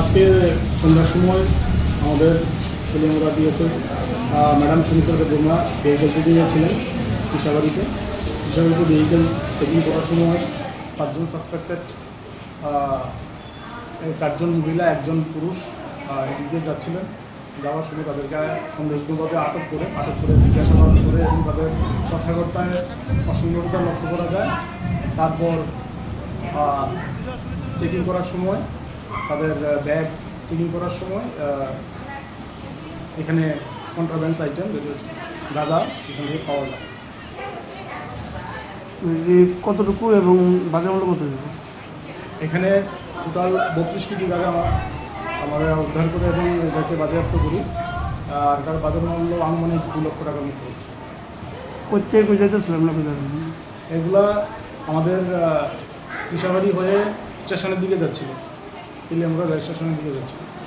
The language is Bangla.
আজকে সন্ধ্যার সময় আমাদের তেলেঙ্গানা দিয়েছে ম্যাডাম সুমিত্রা দেববর্মা ভেহিকেল থেকে গিয়েছিলেন কৃষাবাড়িতে কৃষাবাড়িতে ভেহিকেল চেকিং করার সময় পাঁচজন সাসপেক্টেড চারজন মহিলা, একজন পুরুষ এদিকে যাচ্ছিলেন। যাওয়ার সময় তাদেরকে সন্দেহভাবে আটক করে আটক করে জিজ্ঞাসাবাদ করে এবং তাদের কথাবার্তায় অসংগঠতা লক্ষ্য করা যায়। তারপর চেকিং করার সময় তাদের ব্যাগ চেকিং করার সময় এখানে কন্ট্রাব্যান্স আইটেম গাঁদা এখান থেকে পাওয়া যায়। কতটুকু এবং বাজার মূল্য কত এখানে টোটাল বত্রিশ কেজি গাঁজা আমার উদ্ধার করে এবং এটাকে বাজেয়াপ্ত করি। আর তার বাজার মূল্য আনুমানিক দু লক্ষ টাকার মতো। প্রত্যেক না এগুলা আমাদের কৃষাবাড়ি হয়ে স্টেশনের দিকে যাচ্ছিল। আমরা রেল স্টেশনের দিকে যাচ্ছিল